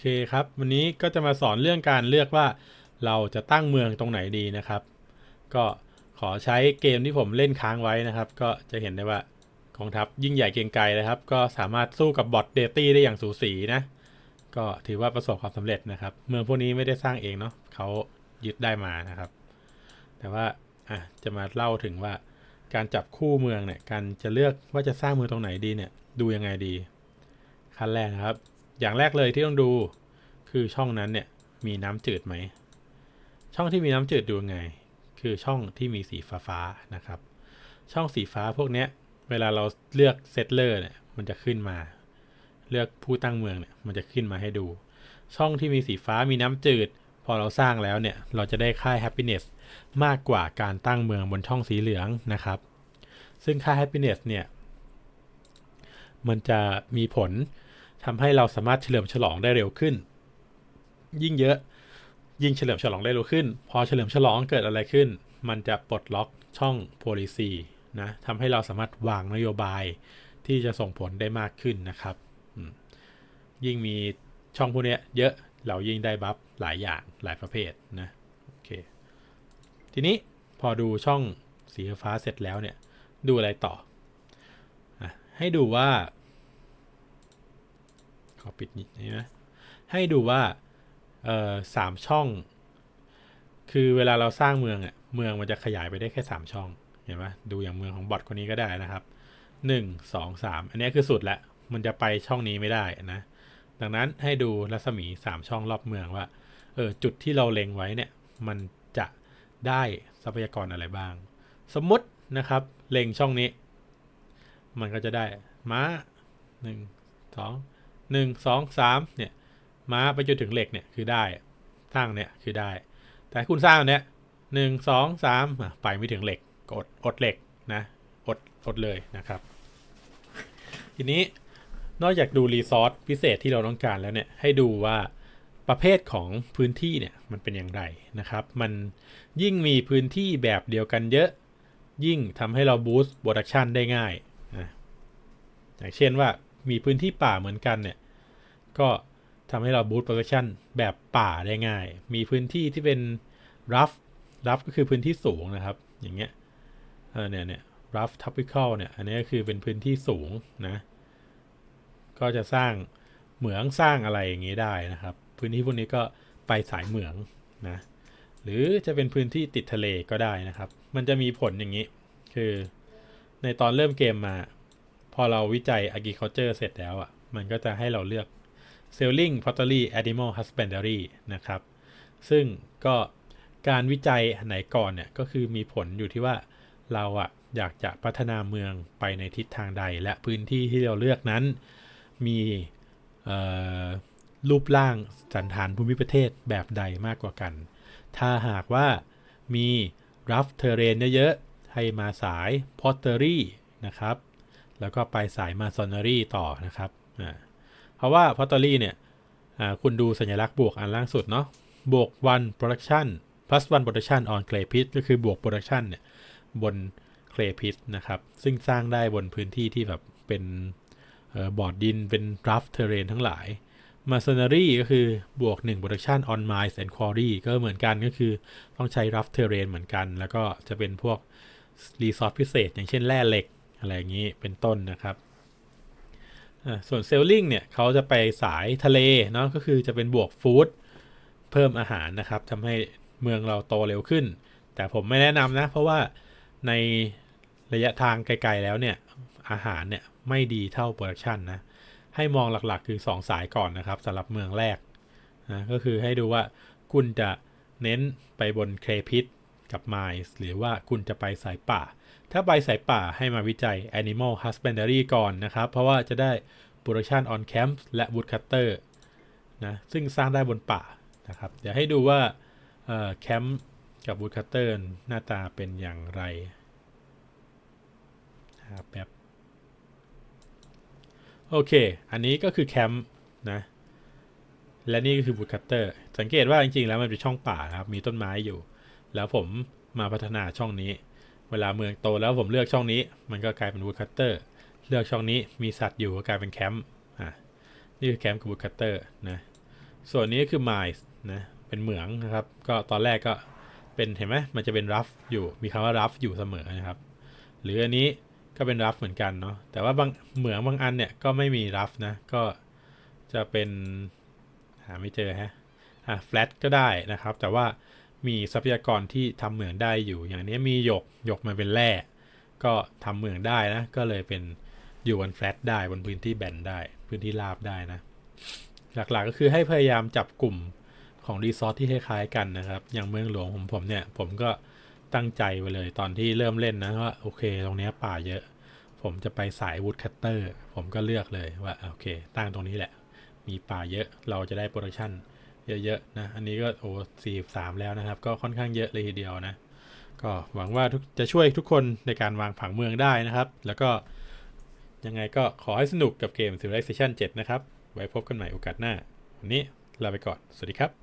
เคครับ วันนี้ก็จะมาสอนเรื่องการเลือกว่าเราจะตั้งเมืองตรงไหนดีนะครับ ก็ขอใช้เกมที่ผมเล่นค้างไว้นะครับ ก็จะเห็นได้ว่ากองทัพยิ่งใหญ่เกรียงไกรนะครับ ก็สามารถสู้กับบอทเดตี้ได้อย่างสูสีนะ ก็ถือว่าประสบความสำเร็จนะครับ เมืองพวกนี้ไม่ได้สร้างเองเนาะเขายึดได้มานะครับ แต่ว่าอะจะมาเล่าถึงว่าการจับคู่เมืองเนี่ยการจะเลือกว่าจะสร้างเมืองตรงไหนดีเนี่ย ดูยังไงดี ขั้นแรกนะครับ อย่างแรกเลยที่ต้องดูคือช่องนั้นเนี่ยมีน้ำจืดไหม ช่องที่มีน้ำจืดดูไง คือช่องที่มีสีฟ้าๆนะครับ ช่องสีฟ้าพวกเนี้ยเวลาเราเลือกเซตเลอร์เนี่ยมันจะขึ้นมา เลือกผู้ตั้งเมืองเนี่ยมันจะขึ้นมาให้ดู ช่องที่มีสีฟ้ามีน้ำจืด พอเราสร้างแล้วเนี่ยเราจะได้ค่า happiness มากกว่าการตั้งเมืองบนช่องสีเหลืองนะครับ ซึ่งค่า happiness เนี่ยมันจะมีผล ทำให้เราสามารถเฉลิมฉลองได้เร็วขึ้น ยิ่งเยอะยิ่งเฉลิมฉลองได้เร็วขึ้น พอเฉลิมฉลองเกิดอะไรขึ้น มันจะปลดล็อกช่อง policy นะทำให้เราสามารถวางนโยบายที่จะส่งผลได้มากขึ้นนะครับ ยิ่งมีช่องพวกนี้เยอะเรายิ่งได้บัฟหลายอย่างหลายประเภทนะโอเคทีนี้พอดูช่องสีฟ้าเสร็จแล้วเนี่ย ดูอะไรต่อ ให้ดูว่า ขอปิดนิดนี้นะ ให้ดูว่าเอ่อสามช่อง คือเวลาเราสร้างเมืองอะเมืองมันจะขยายไปได้แค่สามช่อง เห็นไหมดูอย่างเมืองของบอทคนนี้ก็ได้นะครับหนึ่งสองสามอันนี้คือสุดละ มันจะไปช่องนี้ไม่ได้นะ ดังนั้นให้ดูรัศมีสามช่องรอบเมืองว่า เออจุดที่เราเล็งไว้เนี่ย มันจะได้ทรัพยากรอะไรบ้าง สมมตินะครับ เล็งช่องนี้ มันก็จะได้ม้าหนึ่งสอง หนึ่งสองสามเนี่ยม้าไปจนถึงเหล็กเนี่ยคือได้สร้างเนี่ยคือได้ แต่คุณสร้างเนี้ยหนึ่งสองสามไปไม่ถึงเหล็กกดอดเหล็กนะอดอดเลยนะครับ ทีนี้นอกจากดูรีซอสพิเศษที่เราต้องการแล้วเนี่ยให้ดูว่าประเภทของพื้นที่เนี่ยมันเป็นอย่างไรนะครับ มันยิ่งมีพื้นที่แบบเดียวกันเยอะ ยิ่งทำให้เราบูสต์โปรดักชันได้ง่ายนะอย่างเช่นว่ามีพื้นที่ป่าเหมือนกันเนี่ย ก็ทำให้เราบูตโปรดักชันแบบป่าได้ง่าย มีพื้นที่ที่เป็นรัฟรัฟก็คือพื้นที่สูงนะครับ อย่างเงี้ยเออเนี่ยเนี่ยรัฟทับพิคอลเนี่ย อันนี้ก็คือเป็นพื้นที่สูงนะ ก็จะสร้างเหมืองสร้างอะไรอย่างนี้ได้นะครับ พื้นที่พวกนี้ก็ไปสายเหมืองนะ หรือจะเป็นพื้นที่ติดทะเลก็ได้นะครับ มันจะมีผลอย่างนี้ คือในตอนเริ่มเกมมา พอเราวิจัย agriculture เสร็จแล้วอะ่ะ มันก็จะให้เราเลือก selling pottery animal husbandry นะครับ ซึ่งก็การวิจัยไหนก่อนเนี่ย ก็คือมีผลอยู่ที่ว่าเราอะอยากจะพัฒนาเมืองไปในทิศทางใด และพื้นที่ที่เราเลือกนั้น มีรูปร่างสันฐานภูมิประเทศแบบใดมากกว่ากัน ถ้าหากว่ามี rough terrain เยอะๆ ให้มาสาย pottery นะครับ แล้วก็ไปสาย masonry ต่อนะครับอ่า เพราะว่า pottery เนี่ยคุณดูสัญลักษณ์บวกอันล่างสุดเนาะบวก one production plus one production on clay pit ก็คือบวก production เนี่ยบน clay pit นะครับ ซึ่งสร้างได้บนพื้นที่ที่แบบเป็นออบอร์ดดินเป็น rough terrain ทั้งหลาย masonry ก็คือบวก 1 production on mines and quarry ก็เหมือนกันก็คือต้องใช้ rough terrain เหมือนกัน แล้วก็จะเป็นพวก resource พิเศษ อย่างเช่นแร่เหล็กอะไรอย่างนี้เป็นต้นนะครับ ส่วน selling เนี่ยเขาจะไปสายทะเลเนาะก็คือจะเป็นบวกฟู้ดเพิ่มอาหารนะครับทำให้เมืองเราโตเร็วขึ้น แต่ผมไม่แนะนำนะ เพราะว่าในระยะทางไกลๆแล้วเนี่ย อาหารเนี่ยไม่ดีเท่าโปรดักชันนะ ให้มองหลักๆคือ 2 สายก่อนนะครับสำหรับเมืองแรกนะก็คือให้ดูว่าคุณจะเน้นไปบนเครพิต กับไมส์หรือว่าคุณจะไปสายป่า ถ้าไปสายป่าให้มาวิจัย Animal Husbandry ก่อนนะครับ เพราะว่าจะได้ Production on Camp และ Woodcutter นะซึ่งสร้างได้บนป่านะครับ เดี๋ยวให้ดูว่าแคมป์กับ Woodcutter หน้าตาเป็นอย่างไรนะครับแบบโอเค อันนี้ก็คือแคมป์นะ และนี่ก็คือบู d คัตเตอร์ สังเกตว่าจริงๆ แล้วมันเป็นช่องป่านะครับ มีต้นไม้อยู่ แล้วผมมาพัฒนาช่องนี้ เวลาเมืองโตแล้วผมเลือกช่องนี้ มันก็กลายเป็นบู d คัตเตอร์ เลือกช่องนี้มีสัตว์อยู่ก็กลายเป็นแคมป์อะนี่คือแคมป์กับบู d คัตเตอร์นะ ส่วนนี้ก็คือ mines นะเป็นเหมืองนะครับ ก็ตอนแรกก็เป็นเห็นไหมมันจะเป็น rough อยู่ มีคำว่า rough อยู่เสมอนะครับ หรืออันนี้ก็เป็น rough เหมือนกันเนาะ แต่ว่าบางเหมืองบางอันเนี่ยก็ไม่มี rough นะ ก็จะเป็นหาไม่เจอฮะ อะ flat ก็ได้นะครับ แต่ว่า มีทรัพยากรที่ทำเหมืองได้อยู่อย่างนี้มีหยกหยกมันเป็นแร่ก็ทำเหมืองได้นะก็เลยเป็นอยู่บน flat ได้บนพื้นที่แบนได้ พื้นที่ราบได้นะ หลักๆก็คือให้พยายามจับกลุ่มของรีซอสที่คล้ายๆกันนะครับ อย่างเมืองหลวงของผมเนี่ยผมก็ตั้งใจไว้เลยตอนที่เริ่มเล่นนะว่าโอเค ตรงนี้ป่าเยอะ ผมจะไปสายวูดคัตเตอร์ผมก็เลือกเลยว่าโอเค ตั้งตรงนี้แหละ มีป่าเยอะเราจะได้โปรดักชั่น เยอะๆนะ อันนี้ก็โอ้สี่สามแล้วนะครับ ก็ค่อนข้างเยอะเลยทีเดียวนะ ก็หวังว่าจะช่วยทุกคนในการวางผังเมืองได้นะครับ แล้วก็ยังไงก็ขอให้สนุกกับเกม Civilization 7 นะครับ ไว้พบกันใหม่โอกาสหน้า วันนี้ลาไปก่อน สวัสดีครับ